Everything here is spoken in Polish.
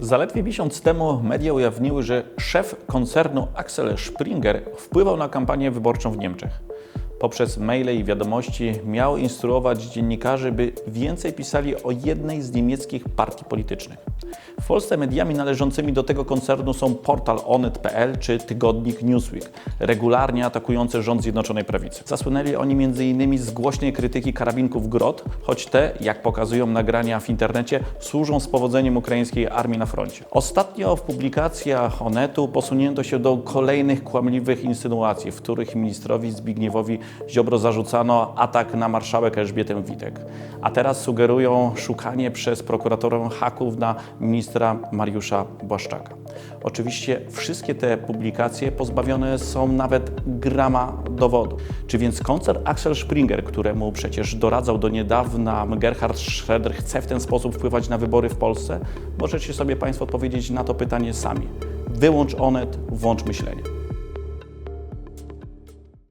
Zaledwie miesiąc temu media ujawniły, że szef koncernu Axel Springer wpływał na kampanię wyborczą w Niemczech. Poprzez maile i wiadomości miał instruować dziennikarzy, by więcej pisali o jednej z niemieckich partii politycznych. W Polsce mediami należącymi do tego koncernu są portal onet.pl czy tygodnik Newsweek, regularnie atakujące rząd Zjednoczonej Prawicy. Zasłynęli oni m.in. z głośnej krytyki karabinków Grot, choć te, jak pokazują nagrania w internecie, służą z powodzeniem ukraińskiej armii na froncie. Ostatnio w publikacjach Onetu posunięto się do kolejnych kłamliwych insynuacji, w których ministrowi Zbigniewowi Ziobro zarzucano atak na marszałek Elżbietę Witek. A teraz sugerują szukanie przez prokuratorę haków na ministra Mariusza Błaszczaka. Oczywiście wszystkie te publikacje pozbawione są nawet grama dowodu. Czy więc koncert Axel Springer, któremu przecież doradzał do niedawna Gerhard Schroeder, chce w ten sposób wpływać na wybory w Polsce? Możecie sobie Państwo odpowiedzieć na to pytanie sami. Wyłącz Onet, włącz myślenie.